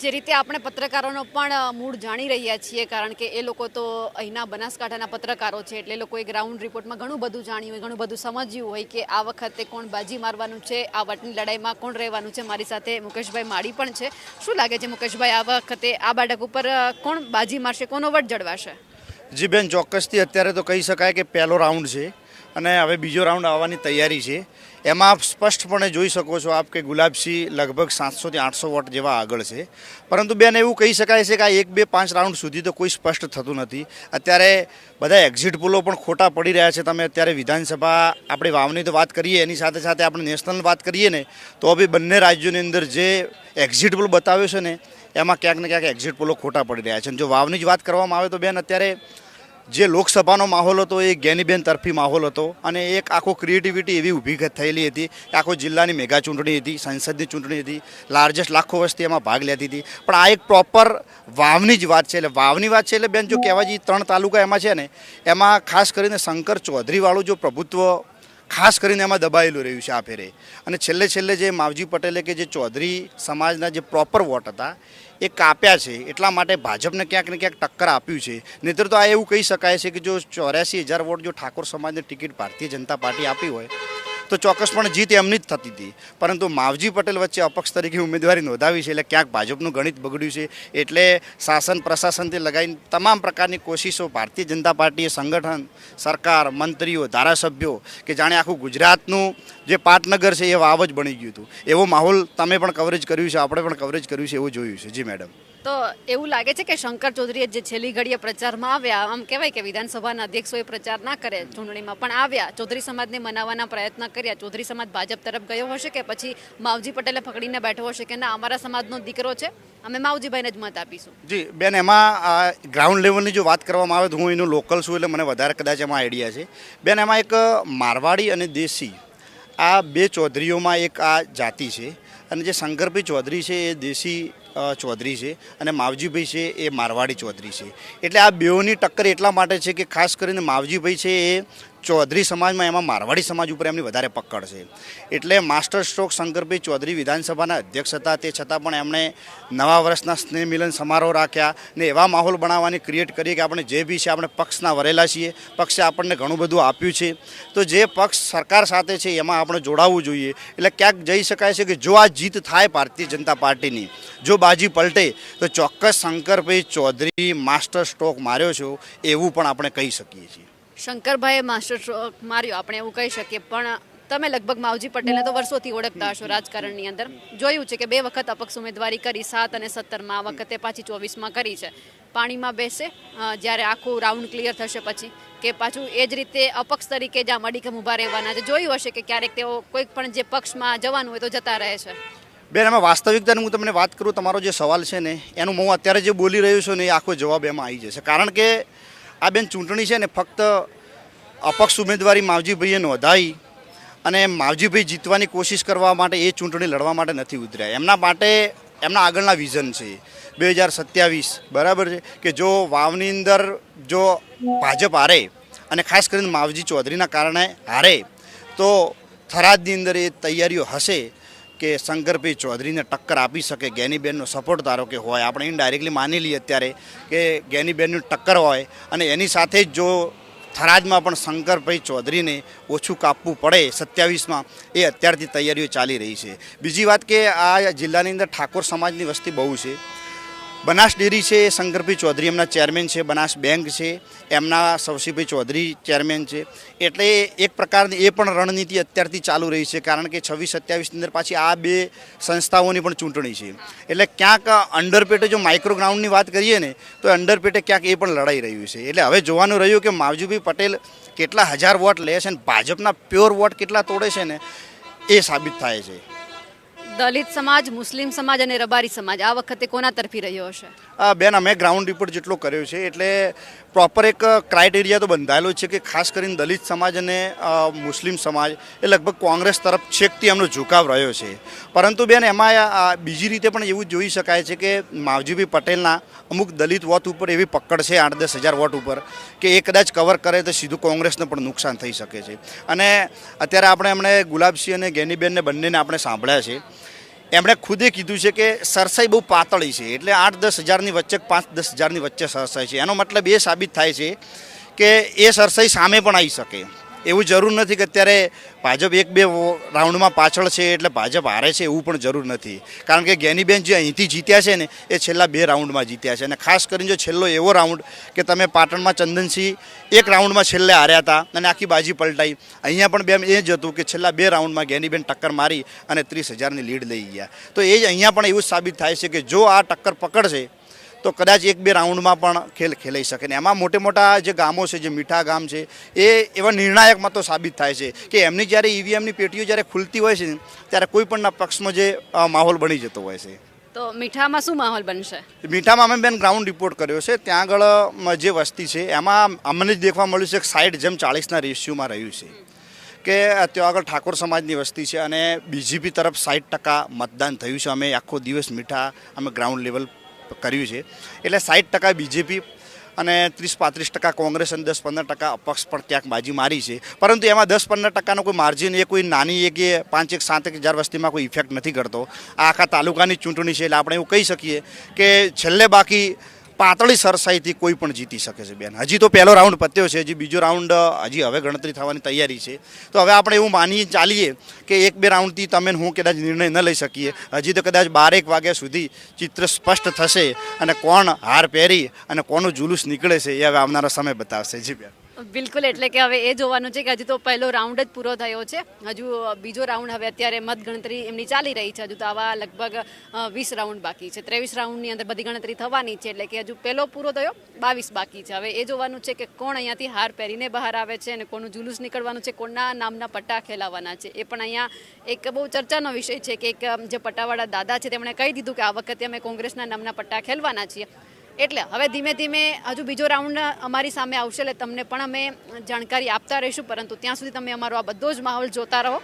જે રીતે આપણે પત્રકારોનો પણ મૂળ જાણી રહ્યા છીએ, કારણ કે એ લોકો તો અહીંના બનાસકાંઠાના પત્રકારો છે, એટલે લોકોએ ગ્રાઉન્ડ રિપોર્ટમાં ઘણું બધું જાણ્યું હોય, ઘણું બધું સમજ્યું હોય કે આ વખતે કોણ બાજી મારવાનું છે, આ વટની લડાઈમાં કોણ રહેવાનું છે. મારી સાથે મુકેશભાઈ માળી પણ છે. શું લાગે છે મુકેશભાઈ, આ વખતે આ બાળક ઉપર કોણ બાજી મારશે, કોનો વટ જળવાશે? જી બેન, ચોક્કસથી અત્યારે તો કહી શકાય કે પહેલો રાઉન્ડ છે. અને હવે બીજો રાઉન્ડ આવવાની તૈયારી છે. એમાં આપ સ્પષ્ટપણે જોઈ શકો છો આપ કે ગુલાબસિંહ લગભગ સાતસોથી આઠસો વોટ જેવા આગળ છે. પરંતુ બેન એવું કહી શકાય છે કે આ એક બે પાંચ રાઉન્ડ સુધી તો કોઈ સ્પષ્ટ થતું નથી. અત્યારે બધા એક્ઝિટ પોલો પણ ખોટા પડી રહ્યા છે. તમે અત્યારે વિધાનસભા આપણે વાવની તો વાત કરીએ, એની સાથે સાથે આપણે નેશનલ વાત કરીએ ને, તો બી બંને રાજ્યોની અંદર જે એક્ઝિટ પોલ બતાવ્યો છે ને, એમાં ક્યાંક ને ક્યાંક એક્ઝિટ પોલો ખોટા પડી રહ્યા છે. જો વાવની જ વાત કરવામાં આવે તો બેન અત્યારે જે લોકસભાનો માહોલ હતો, એ જ્ઞાનીબેન તરફી માહોલ હતો અને એક આખો ક્રિએટિવિટી એવી ઊભી થયેલી હતી. આખો જિલ્લાની મેગા ચૂંટણી હતી, સંસદની ચૂંટણી હતી લાર્જેસ્ટ લાખો વસ્તી એમાં ભાગ લેતી હતી. પણ આ એક પ્રોપર વાવની જ વાત છે. એટલે વાવની વાત છે એટલે બેન, જો કહેવા જઈએ ત્રણ તાલુકા એમાં છે ને, એમાં ખાસ કરીને શંકર ચૌધરીવાળું જો પ્રભુત્વ ખાસ કરીને એમાં દબાયેલું રહ્યું છે આ ફેરે. અને છેલ્લે છેલ્લે જે માવજી પટેલે કે જે ચૌધરી સમાજના જે પ્રોપર વોટ હતા, એ કાપ્યા છે. એટલા માટે ભાજપને ક્યાંક ને ક્યાંક ટક્કર આપ્યું છે. નહીતર તો આ એવું કહી શકાય છે કે જો ચોર્યાસી હજાર વોટ જો ઠાકોર સમાજને ટિકિટ ભારતીય જનતા પાર્ટી આપી હોય તો ચોક્કસપણે જીત એમની જ થતી હતી. પરંતુ માવજી પટેલ વચ્ચે અપક્ષ તરીકે ઉમેદવારી નોંધાવી છે એટલે ક્યાંક ભાજપનું ગણિત બગડ્યું છે. એટલે શાસન પ્રશાસનથી લગાવીને તમામ પ્રકારની કોશિશો ભારતીય જનતા પાર્ટીએ સંગઠન, સરકાર, મંત્રીઓ, ધારાસભ્યો કે જાણે આખું ગુજરાતનું જે પાટનગર છે એ વાવ જ બની ગયું હતું. એવો માહોલ તમે પણ કવરેજ કર્યું છે, આપણે પણ કવરેજ કર્યું છે એવું જોયું છે. જી મેડમ તો એવું લાગે છે કે શંકર ચૌધરીએ જે છેલ્લી ઘડીએ પ્રચારમાં આવ્યા, આમ કહેવાય કે વિધાનસભાના અધ્યક્ષોએ પ્રચાર ના કરે ચૂંટણીમાં પણ આવ્યા. ચૌધરી સમાજને મનાવવાના પ્રયત્ન કર્યા. ચૌધરી સમાજ ભાજપ તરફ ગયો હશે કે પછી માવજી પટેલે પકડીને બેઠો હશે કે ના, અમારા સમાજનો દીકરો છે, અમે માવજીભાઈને જ મત આપીશું. જી, બેન, એમાં ગ્રાઉન્ડ લેવલની જો વાત કરવામાં આવે તો હું એનું લોકલ છું એટલે મને વધારે કદાચ એમાં આઈડિયા છે. બેન, એમાં એક મારવાડી અને દેશી આ બે ચૌધરીઓમાં એક આ જાતિ છે અને જે શંકરભાઈ ચૌધરી છે એ દેશી ચૌધરી છે અને માવજીભાઈ છે એ મારવાડી ચૌધરી છે. એટલે આ બેઓની ટક્કર એટલા માટે છે કે ખાસ કરીને માવજીભાઈ છે એ ચૌધરી સમાજમાં એમાં મારવાડી સમાજ ઉપર એમની વધારે પકડ છે. એટલે માસ્ટર સ્ટ્રોક શંકરભાઈ ચૌધરી વિધાનસભાના અધ્યક્ષ હતા. તે છતાં પણ એમણે નવા વર્ષના સ્નેહ મિલન સમારોહ રાખ્યા ને એવા માહોલ બનાવવાની ક્રિએટ કરીએ કે આપણે જે બી છે આપણે પક્ષના વરેલા છીએ. પક્ષે આપણને ઘણું બધું આપ્યું છે. તો જે પક્ષ સરકાર સાથે છે એમાં આપણે જોડાવવું જોઈએ. એટલે ક્યાંક જઈ શકાય છે કે જો આ જીત થાય ભારતીય જનતા પાર્ટીની, જો બાજી પલટે, તો ચોક્કસ શંકરભાઈ ચૌધરી માસ્ટર સ્ટ્રોક માર્યો છે એવું પણ આપણે કહી શકીએ છીએ. શંકરભાઈએ માસ્ટર સ્ટ્રોક માર્યો, આપણે એવું કહી શકીએ. પણ તમે લગભગ માવજી પટેલને તો વર્ષોથી ઓળખતા હશો રાજકારણની અંદર. જોયું છે કે બે વખત અપક્ષ ઉમેદવારી કરી, સાત અને સત્તરમાં આ વખતે પાછી ચોવીસમાં કરી છે. પાણીમાં બેસે જ્યારે આખું રાઉન્ડ ક્લિયર થશે પછી, કે પાછું એ જ રીતે અપક્ષ તરીકે જ્યાં મડીકમ ઊભા રહેવાના છે. જોયું હશે કે ક્યારેક તેઓ કોઈક પણ જે પક્ષમાં જવાનું હોય તો જતા રહે છે. બેન એમાં વાસ્તવિકતાની હું તમને વાત કરું, તમારો જે સવાલ છે ને, એનું હું અત્યારે જે બોલી રહ્યો છું ને, એ આખો જવાબ એમાં આવી જશે. કારણ કે આ બેન ચૂંટણી છે ને ફક્ત અપક્ષ ઉમેદવારી માવજીભાઈએ નોંધાવી અને માવજીભાઈ જીતવાની કોશિશ કરવા માટે એ ચૂંટણી લડવા માટે નથી ઉતર્યા. એમના માટે એમના આગળના વિઝન છે. બે હજાર સત્યાવીસ, બરાબર છે? કે જો વાવની અંદર જો ભાજપ હારે અને ખાસ કરીને માવજી ચૌધરીના કારણે હારે, તો થરાદની અંદર એ તૈયારીઓ હશે. કે શંકરભાઈ ચૌધરીને ટક્કર આપી શકે ગેનીબેનનો સપોર્ટ ધારો કે હોય. આપણે ઇનડાયરેક્ટલી માની લઈએ અત્યારે કે ગેનીબેનનું ટક્કર હોય અને એની સાથે જ જો થરાદમાં પણ શંકરભાઈ ચૌધરીને ઓછું કાપવું પડે સત્યાવીસમાં, એ અત્યારથી તૈયારીઓ ચાલી રહી છે. બીજી વાત કે આ જિલ્લાની અંદર ઠાકોર સમાજની વસ્તી બહુ છે. બનાસ ડેરી છે એ શંકરભાઈ ચૌધરી એમના ચેરમેન છે, બનાસ બેંક છે, એમના સવસીભાઈ ચૌધરી ચેરમેન છે. એટલે એક પ્રકારની એ પણ રણનીતિ અત્યારથી ચાલુ રહી છે, કારણ કે છવ્વીસ સત્યાવીસની અંદર પાછી આ બે સંસ્થાઓની પણ ચૂંટણી છે. એટલે ક્યાંક અંડરપેટે જો માઇક્રો ગ્રાઉન્ડની વાત કરીએ ને, તો અંડરપેટે ક્યાંક એ પણ લડાઈ રહ્યું છે. એટલે હવે જોવાનું રહ્યું કે માવજીભાઈ પટેલ કેટલા હજાર વોટ લે છે અને ભાજપના પ્યોર વોટ કેટલા તોડે છે ને, એ સાબિત થાય છે. દલિત સમાજ, મુસ્લિમ સમાજ અને રબારી સમાજ, આ વખતે કોના તરફી રહ્યો હશે? બેન, અમે ગ્રાઉન્ડ રિપોર્ટ જેટલો કર્યો છે, એટલે પ્રોપર એક ક્રાઇટેરિયા તો બંધાયેલો છે કે ખાસ કરીને દલિત સમાજ અને મુસ્લિમ સમાજ એ લગભગ કોંગ્રેસ તરફ છેકથી એમનો ઝુકાવ રહ્યો છે. પરંતુ બેન, એમાં બીજી રીતે પણ એવું જોઈ શકાય છે કે માવજીભાઈ પટેલના અમુક દલિત વોટ ઉપર એવી પકડ છે આઠ દસ હજાર વોટ ઉપર, કે એ કદાચ કવર કરે તો સીધું કોંગ્રેસને પણ નુકસાન થઈ શકે છે. અને અત્યારે આપણે એમણે ગુલાબસિંહ અને ગેનીબેનને બંનેને આપણે સાંભળ્યા છે. એમણે ખુદે કીધું છે કે સરસાઈ બહુ પાતળી છે, એટલે આઠ દસ હજારની વચ્ચે પાંચ દસ હજારની વચ્ચે સરસાઈ છે. એનો મતલબ એ સાબિત થાય છે કે એ સરસાઈ સામે પણ આવી શકે. એવું જરૂર નથી કે અત્યારે ભાજપ એક બે રાઉન્ડમાં પાછળ છે એટલે ભાજપ હારે છે એવું પણ જરૂર નથી. કારણ કે ગેનીબેન જે અહીંથી જીત્યા છે ને, એ છેલ્લા બે રાઉન્ડમાં જીત્યા છે. અને ખાસ કરીને જો છેલ્લો એવો રાઉન્ડ કે તમે પાટણમાં ચંદનસિંહ એક રાઉન્ડમાં છેલ્લે હાર્યા હતા અને આખી બાજી પલટાઈ. અહીંયા પણ બેમ એ જ હતું કે છેલ્લા બે રાઉન્ડમાં ગેનીબેન ટક્કર મારી અને ત્રીસ હજારની લીડ લઈ ગયા. તો એ જ અહીંયા પણ એવું સાબિત થાય છે કે જો આ ટક્કર પકડશે તો કદાચ એક બે રાઉન્ડમાં પણ ખેલ ખેલાઈ શકે ને. એમાં મોટે મોટા જે ગામો છે જે મીઠા ગામ છે એ એવા નિર્ણાયક મતો સાબિત થાય છે કે એમની જ્યારે ઈવીએમની પેટીઓ જ્યારે ખુલતી હોય છે ત્યારે કોઈ પણના પક્ષમાં જે માહોલ બની જતો હોય છે. તો મીઠામાં શું માહોલ બનશે? મીઠામાં અમે બેન ગ્રાઉન્ડ રિપોર્ટ કર્યો છે. ત્યાં આગળ જે વસ્તી છે એમાં અમને જ દેખવા મળ્યું છે કે સાઠ જેમ ચાળીસના રેશિયોમાં રહ્યું છે. કે ત્યાં આગળ ઠાકોર સમાજની વસ્તી છે અને બીજીપી તરફ સાઠ ટકા મતદાન થયું છે. અમે આખો દિવસ મીઠા અમે ગ્રાઉન્ડ લેવલ કર્યું છે. એટલે સાઠ ટકા બીજેપી અને ત્રીસ પાંત્રીસ ટકા કોંગ્રેસ અને દસ પંદર ટકા અપક્ષ પણ ક્યાંક બાજી મારી છે. પરંતુ એમાં દસ પંદર ટકાનો કોઈ માર્જિન એ કોઈ નાની એક એ પાંચ એક સાત એક હજાર વસ્તીમાં કોઈ ઇફેક્ટ નથી કરતો. આ આખા તાલુકાની ચૂંટણી છે એટલે આપણે એવું કહી શકીએ કે છેલ્લે બાકી પાતળી સરસાઈથી કોઈ પણ જીતી શકે છે બેન. હજી તો પહેલો રાઉન્ડ પત્યો છે, હજી બીજો રાઉન્ડ હજી હવે ગણતરી થવાની તૈયારી છે. તો હવે આપણે એવું માની ચાલીએ કે એક બે રાઉન્ડથી તમે હું કદાચ નિર્ણય ન લઈ શકીએ. હજી તો કદાચ બારેક વાગ્યા સુધી ચિત્ર સ્પષ્ટ થશે અને કોણ હાર પહેરી અને કોનું જુલુસ નીકળે છે એ હવે આવનારો સમય બતાવશે. જી બેન. બિલકુલ, એટલે કે હવે એ જોવાનું છે કે હજુ તો પહેલો રાઉન્ડ જ પૂરો થયો છે. હજુ બીજો રાઉન્ડ હવે અત્યારે મતગણતરી એમની ચાલી રહી છે. હજુ તો આવા લગભગ વીસ રાઉન્ડ બાકી છે. ત્રેવીસ રાઉન્ડની અંદર બધી ગણતરી થવાની છે, એટલે કે હજુ પહેલો પૂરો થયો, બાવીસ બાકી છે. હવે એ જોવાનું છે કે કોણ અહીંયાથી હાર પહેરીને બહાર આવે છે અને કોનું જુલુસ નીકળવાનું છે, કોના નામના પટ્ટા ખેલાવાના છે. એ પણ અહીંયા એક બહુ ચર્ચાનો વિષય છે કે એક જે પટ્ટાવાળા દાદા છે, તેમણે કહી દીધું કે આ વખતે અમે કોંગ્રેસના નામના પટ્ટા ખેલવાના છીએ. એટલે હવે ધીમે ધીમે હજુ બીજો રાઉન્ડ અમારી સામે આવશે, એટલે તમને પણ અમે જાણકારી આપતા રહીશું, પરંતુ ત્યાં સુધી તમે અમારો આ બધો જ માહોલ જોતા રહો.